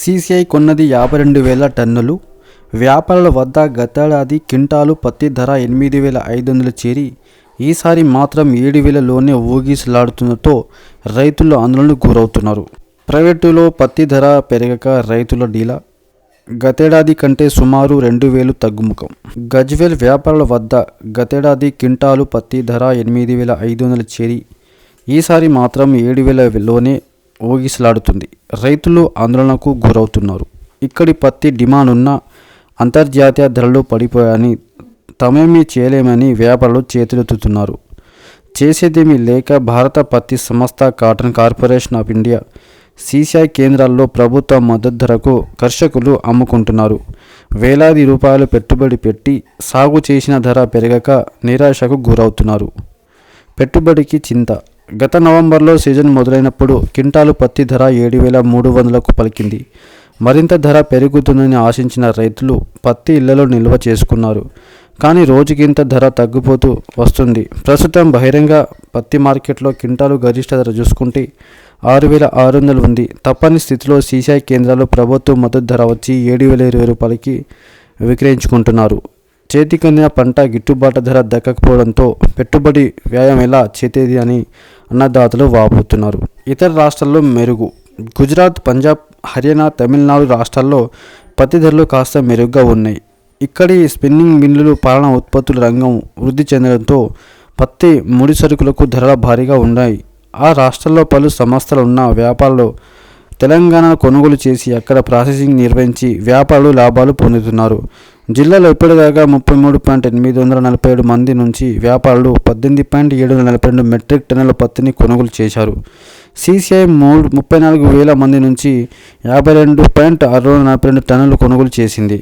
CCI కొన్నది యాభై రెండు వేల టన్నులు. వ్యాపారుల వద్ద గతేడాది క్వింటాలు పత్తి ధర ఎనిమిది వేల ఐదు వందలు చేరి ఈసారి మాత్రం ఏడు వేలలోనే ఊగిసలాడుతుండటంతో రైతులు ఆందోళనకు గురవుతున్నారు. ప్రైవేటులో పత్తి ధర పెరగక రైతుల డీలా. గతేడాది కంటే సుమారు రెండు వేలు తగ్గుముఖం. గజ్వేల్ వ్యాపారుల వద్ద గతేడాది క్వింటాలు పత్తి ధర ఎనిమిది వేల ఐదు వందలు చేరి ఈసారి మాత్రం ఏడు వేలలోనే ఊగిసలాడుతుంది. రైతులు ఆందోళనకు గురవుతున్నారు. ఇక్కడి పత్తి డిమాండ్ ఉన్న అంతర్జాతీయ ధరలు పడిపోయాయని తమేమీ చేయలేమని వ్యాపారులు చేతులెత్తుతున్నారు. చేసేదేమీ లేక భారత పత్తి సంస్థ cotton corporation of India CCI కేంద్రాల్లో ప్రభుత్వ మద్దతు ధరకు కర్షకులు అమ్ముకుంటున్నారు. వేలాది రూపాయలు పెట్టుబడి పెట్టి సాగు చేసిన ధర పెరగక నిరాశకు గురవుతున్నారు. పెట్టుబడికి చింత గత నవంబర్లో సీజన్ మొదలైనప్పుడు క్వింటాలు పత్తి ధర ఏడు వేల మూడు వందలకు పలికింది. మరింత ధర పెరుగుతుందని ఆశించిన రైతులు పత్తి ఇళ్ళలో నిల్వ చేసుకున్నారు. కానీ రోజుకింత ధర తగ్గిపోతూ వస్తుంది. ప్రస్తుతం బహిరంగ పత్తి మార్కెట్లో క్వింటాలు గరిష్ట ధర చూసుకుంటే ఆరు వేల ఆరు వందలు ఉంది. తప్పని స్థితిలో సీసీఐ కేంద్రాలు ప్రభుత్వ మద్దతు ధర వచ్చి ఏడు వేల ఇరవై రూపాయలకి విక్రయించుకుంటున్నారు. చేతికందిన పంట గిట్టుబాటు ధర దక్కకపోవడంతో పెట్టుబడి వ్యాయం ఎలా చేతేది అని అన్నదాతలు వాపోతున్నారు. ఇతర రాష్ట్రాల్లో మెరుగు. గుజరాత్ పంజాబ్ హర్యానా తమిళనాడు రాష్ట్రాల్లో పత్తి ధరలు కాస్త మెరుగ్గా ఉన్నాయి. ఇక్కడి స్పిన్నింగ్ మిల్లులు పాలన ఉత్పత్తుల రంగం వృద్ధి చెందడంతో పత్తి ముడి సరుకులకు ధరలు భారీగా ఉన్నాయి. ఆ రాష్ట్రాల్లో పలు సంస్థలు ఉన్న వ్యాపారులు తెలంగాణ కొనుగోలు చేసి అక్కడ ప్రాసెసింగ్ నిర్వహించి వ్యాపారులు లాభాలు పొందుతున్నారు. జిల్లాలో ఇప్పటిదాకా ముప్పై మూడు పాయింట్ ఎనిమిది వందల నలభై ఏడు మంది నుంచి వ్యాపారులు పద్దెనిమిది పాయింట్ ఏడు వందల నలభై రెండు మెట్రిక్ టన్నుల పత్తిని కొనుగోలు చేశారు. సీసీఐ మూడు ముప్పై నాలుగు వేల మంది నుంచి యాభై రెండు పాయింట్ ఆరు వందల నలభై రెండు టన్నులు కొనుగోలు చేసింది.